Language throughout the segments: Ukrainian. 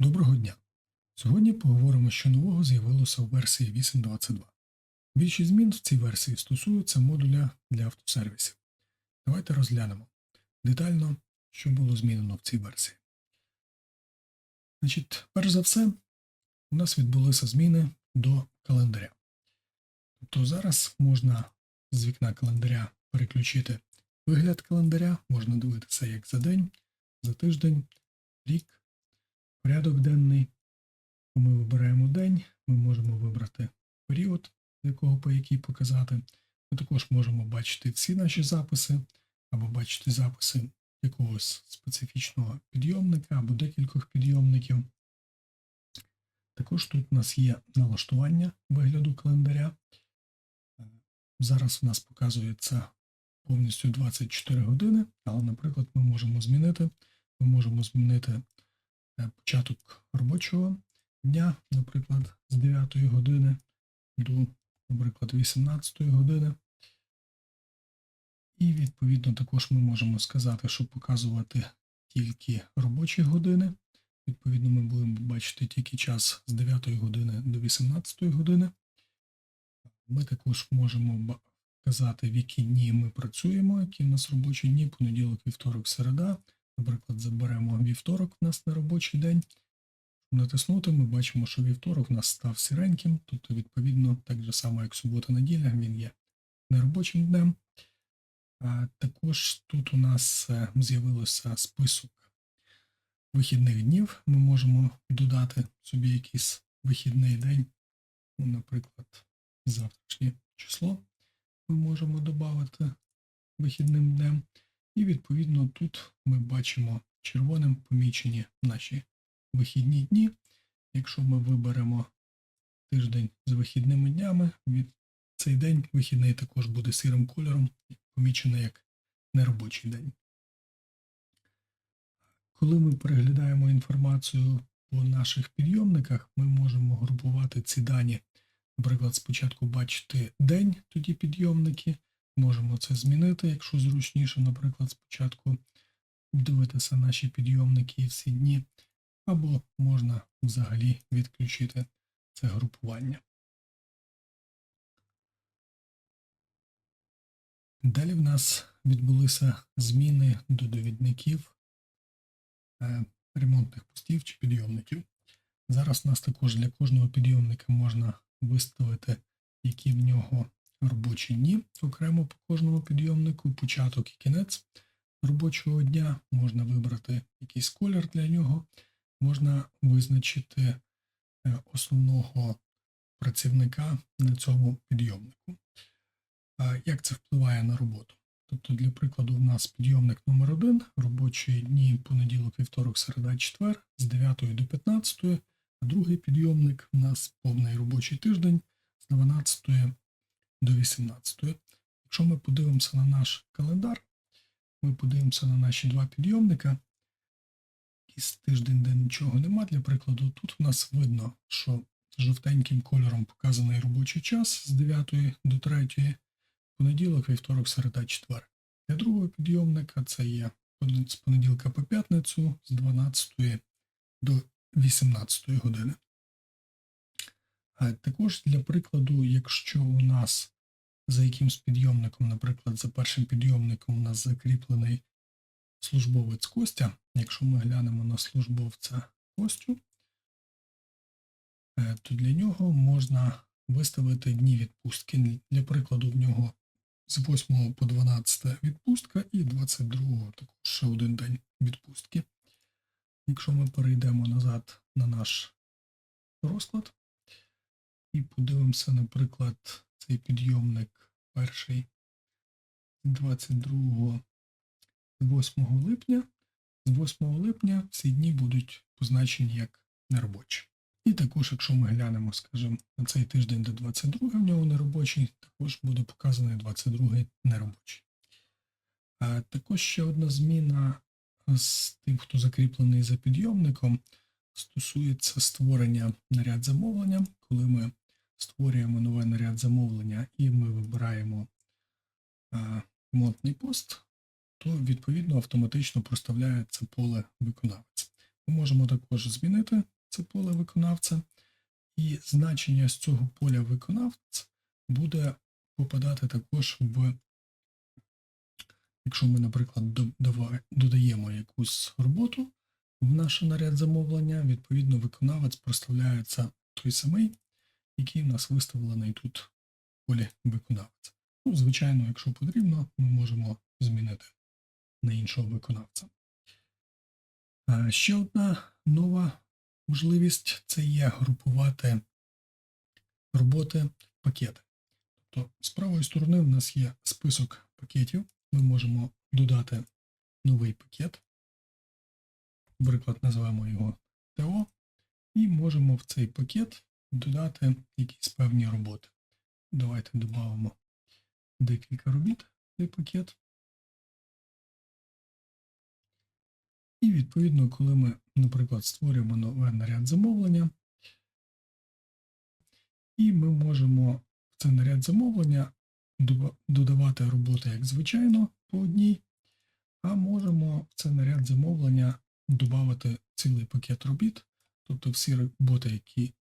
Доброго дня! Сьогодні поговоримо, що нового з'явилося у версії 8.22. Більшість змін в цій версії стосуються модуля для автосервісів. Давайте розглянемо детально, що було змінено в цій версії. Значить, перш за все, у нас відбулися зміни до календаря. Тобто зараз можна з вікна календаря переключити вигляд календаря, можна дивитися як за день, за тиждень, рік, порядок денний. Ми вибираємо день, ми можемо вибрати період, з якого по який показати. Ми також можемо бачити всі наші записи, або бачити записи якогось специфічного підйомника або декількох підйомників. Також тут у нас є налаштування вигляду календаря. Зараз у нас показується повністю 24 години, але, наприклад, ми можемо змінити. Ми можемо змінити початок робочого дня, наприклад, з 9 години до, наприклад, 18 години. І, відповідно, також ми можемо сказати, що показувати тільки робочі години. Відповідно, ми будемо бачити тільки час з 9 години до 18 години. Ми також можемо казати, в які дні ми працюємо, які в нас робочі дні, понеділок, вівторок, середа. Наприклад, заберемо вівторок в нас на робочий день. Натиснути, ми бачимо, що вівторок в нас став сіреньким, тобто, відповідно, так же само, як субота-неділя, він є неробочим днем. А також тут у нас е, з'явився список вихідних днів. Ми можемо додати собі якийсь вихідний день, ну, наприклад, завтрашнє число ми можемо додати вихідним днем. І відповідно тут ми бачимо червоним помічені наші вихідні дні. Якщо ми виберемо тиждень з вихідними днями, від цей день вихідний також буде сірим кольором, помічений як неробочий день. Коли ми переглядаємо інформацію по наших підйомниках, ми можемо групувати ці дані. Наприклад, спочатку бачити день, тоді підйомники. Можемо це змінити, якщо зручніше, наприклад, спочатку дивитися наші підйомники всі дні, або можна взагалі відключити це групування. Далі в нас відбулися зміни до довідників е, ремонтних постів чи підйомників. Зараз у нас також для кожного підйомника можна виставити, які в нього робочі дні, окремо по кожному підйомнику, початок і кінець робочого дня. Можна вибрати якийсь колір для нього, можна визначити е, основного працівника на цьому підйомнику. Як це впливає на роботу? Тобто, для прикладу, у нас підйомник номер 1 робочі дні понеділок, вівторок, середа, четвер з 9 до 15, а другий підйомник у нас повний робочий тиждень з 12 до 18. Якщо ми подивимося на наш календар, ми подивимося на наші два підйомника. Якийсь тиждень, де нічого нема, для прикладу, тут у нас видно, що жовтеньким кольором показаний робочий час з 9 до 3, понеділок, вівторок, середа, четвер. Для другого підйомника це є з понеділка по п'ятницю з 12 до 18 години. Також для прикладу, якщо у нас за якимсь підйомником, наприклад, за першим підйомником у нас закріплений службовець Костя, якщо ми глянемо на службовця Костю, е, то для нього можна виставити дні відпустки. Для прикладу, в нього з 8 по 12 відпустка і 22 також ще один день відпустки. Якщо ми перейдемо назад на наш розклад і подивимося, наприклад, цей підйомник перший 22 8 липня. З 8 липня всі дні будуть позначені як неробочі. І також, якщо ми глянемо, скажімо, на цей тиждень до 22 в нього неробочий, також буде показаний 22 неробочий. А також ще одна зміна з тим, хто закріплений за підйомником, стосується створення наряд замовлення. Коли ми створюємо новий наряд замовлення і ми вибираємо ремонтний пост, то відповідно автоматично проставляється поле виконавець. Ми можемо також змінити це поле виконавця, і значення з цього поля виконавця буде попадати також в, якщо ми, наприклад, додаємо якусь роботу в наш наряд замовлення, відповідно, виконавець проставляється той самий, який у нас виставлений тут в полі виконавця. Ну, звичайно, якщо потрібно, ми можемо змінити на іншого виконавця. Ще одна нова можливість це є групувати роботи в пакети. Тобто, з правої сторони в нас є список пакетів. Ми можемо додати новий пакет. Наприклад, називаємо його ТО, і можемо в цей пакет додати якісь певні роботи. Давайте додамо декілька робіт в цей пакет. І відповідно, коли ми, наприклад, створюємо нове наряд замовлення, і ми можемо в цей наряд замовлення додавати роботи як звичайно по одній, а можемо в цей наряд замовлення додати цілий пакет робіт, тобто всі роботи, які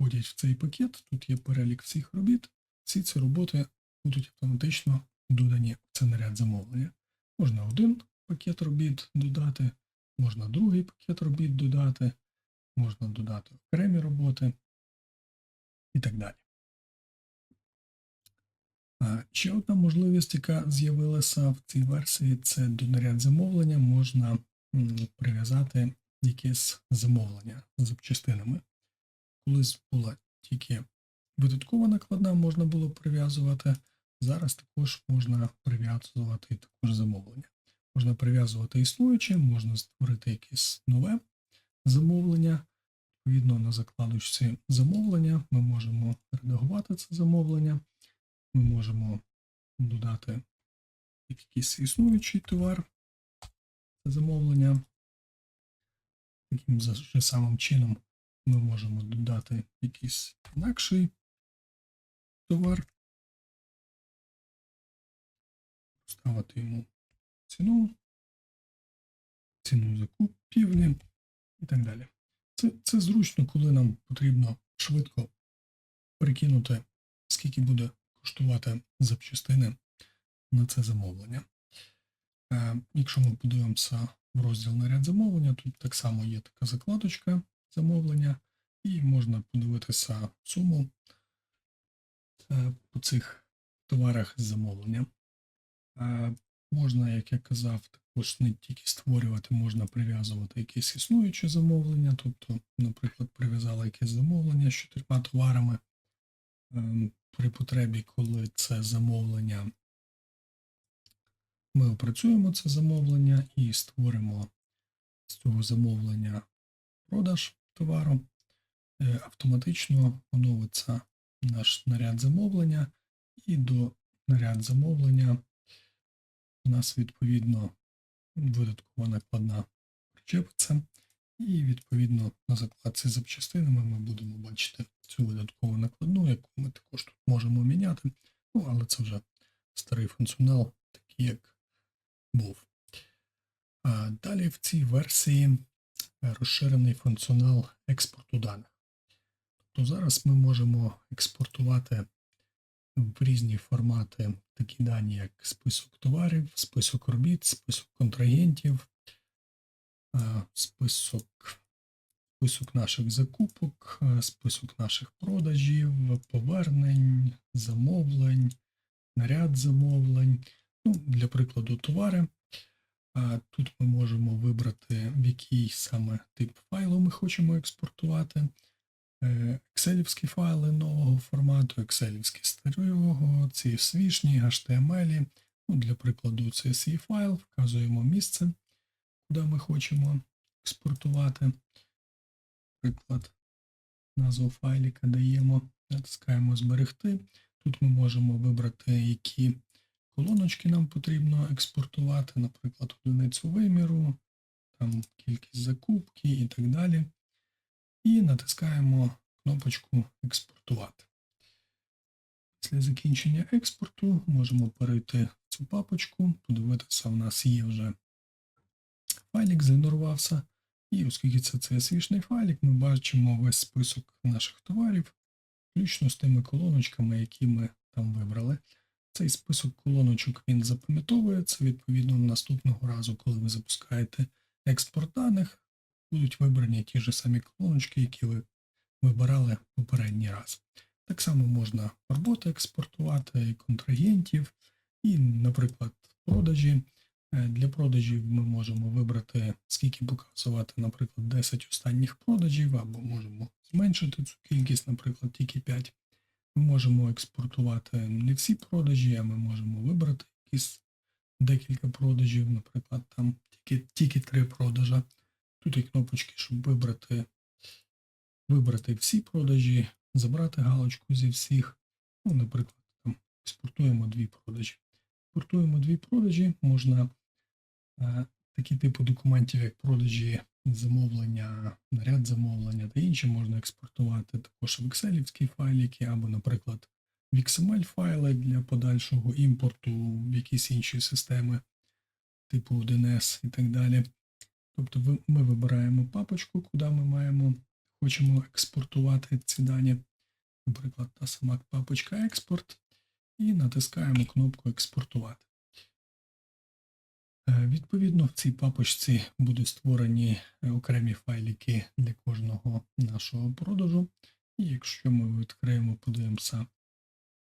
входять в цей пакет, тут є перелік всіх робіт, всі ці роботи будуть автоматично додані в цей наряд замовлення. Можна один пакет робіт додати, можна другий пакет робіт додати, можна додати окремі роботи і так далі. Ще одна можливість, яка з'явилася в цій версії, це до наряд замовлення можна прив'язати якесь замовлення з запчастинами. Колись була тільки видаткова накладна, можна було прив'язувати. Зараз також можна прив'язувати також замовлення. Можна прив'язувати існуюче, можна створити якесь нове замовлення. Відповідно, на закладочці замовлення ми можемо редагувати це замовлення. Ми можемо додати якийсь існуючий товар, це замовлення. Таким же самим чином ми можемо додати якийсь інакший товар, ставити йому ціну, ціну закупівлі і так далі. Це, це зручно, коли нам потрібно швидко перекинути, скільки буде коштувати запчастини на це замовлення. Е, Якщо ми подивимося в розділ наряд замовлення, тут так само є така закладочка замовлення, і можна подивитися суму е, по цих товарах з замовлення. Е, Можна, як я казав, також не тільки створювати, можна прив'язувати якесь існуюче замовлення. Тобто, наприклад, прив'язали якесь замовлення з чотирма товарами. Ем, При потребі, коли це замовлення, ми опрацюємо це замовлення і створимо з цього замовлення продаж товару. Е, Автоматично оновиться наш наряд замовлення, і до наряд замовлення у нас відповідно видаткова накладна причепиться, і відповідно на закладці з запчастинами ми будемо бачити цю видаткову накладну, яку ми також тут можемо міняти. Ну, але це вже старий функціонал, такий як був. Далі в цій версії розширений функціонал експорту даних. Тобто зараз ми можемо експортувати в різні формати такі дані, як список товарів, список робіт, список контрагентів, список, список наших закупок, список наших продажів, повернень, замовлень, наряд замовлень. Ну, Для прикладу, товари. Тут ми можемо вибрати, в який саме тип файлу ми хочемо експортувати. Е, Екселівські файли нового формату, екселівські старого, CSV-шні, HTML. Ну, для прикладу, CSV файл, вказуємо місце, куди ми хочемо експортувати. Приклад, назву файліка даємо, натискаємо зберегти. Тут ми можемо вибрати, які колоночки нам потрібно експортувати, наприклад, одиницю виміру, там кількість закупки і так далі. І натискаємо кнопочку Експортувати. Після закінчення експорту можемо перейти в цю папочку, подивитися, у нас є вже файлік, згенерувався І оскільки це CSV-шний файлик, ми бачимо весь список наших товарів, включно з тими колоночками, які ми там вибрали. Цей список колоночок він запам'ятовується. Відповідно, наступного разу, коли ви запускаєте експорт даних, будуть вибрані ті ж самі колоночки, які ви вибирали попередній раз. Так само можна роботи експортувати, контрагентів і, наприклад, продажі. Е, Для продажів ми можемо вибрати, скільки показувати, наприклад, 10 останніх продажів, або можемо зменшити цю кількість, наприклад, тільки 5. Ми можемо експортувати не всі продажі, а ми можемо вибрати якісь декілька продажів, наприклад, там тільки, тільки 3 продажа. Тут є кнопочки, щоб вибрати, вибрати всі продажі, забрати галочку зі всіх. Ну, наприклад, там експортуємо дві продажі. Експортуємо дві продажі, можна е, такі типи документів, як продажі замовлення, наряд замовлення та інші можна експортувати також в Excel файлики, або, наприклад, в XML файли для подальшого імпорту в якісь інші системи, типу 1С і так далі. Тобто ми вибираємо папочку, куди ми маємо, хочемо експортувати ці дані. Наприклад, та сама папочка експорт, і натискаємо кнопку експортувати. Е, Відповідно, в цій папочці будуть створені е, окремі файлики для кожного нашого продажу. І якщо ми відкриємо, подивимося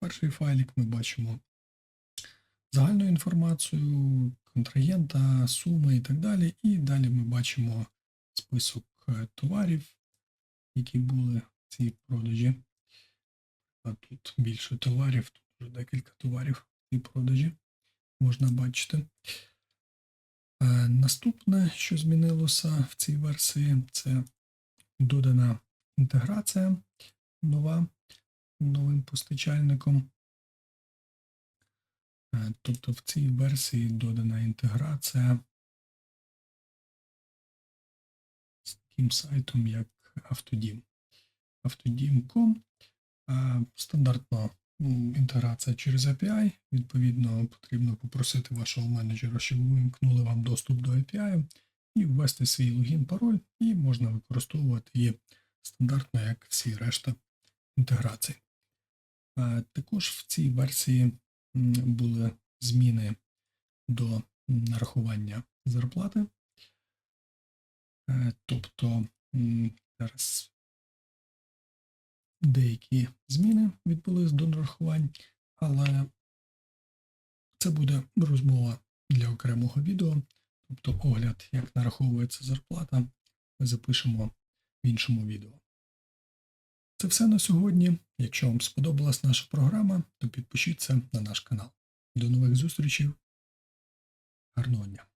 перший файлик, ми бачимо загальну інформацію контрагента, суми і так далі. І далі ми бачимо список е, товарів, які були в цій продажі. А тут більше товарів, тут вже декілька товарів в цій продажі можна бачити. Е, Наступне, що змінилося в цій версії, це додана інтеграція нова новим постачальником. Е, Тобто в цій версії додана інтеграція з таким сайтом, як Автодім. Автодім.com е, стандартно інтеграція через API. Відповідно, потрібно попросити вашого менеджера, щоб вимкнули вам доступ до API і ввести свій логін, пароль, і можна використовувати її стандартно, як всі решта інтеграцій. Е, Також в цій версії були зміни до нарахування зарплати. Е, Тобто зараз деякі зміни відбулись до нарахувань, але це буде розмова для окремого відео, тобто огляд, як нараховується зарплата, ми запишемо в іншому відео. Це все на сьогодні. Якщо вам сподобалась наша програма, то підпишіться на наш канал. До нових зустрічей. Гарного дня!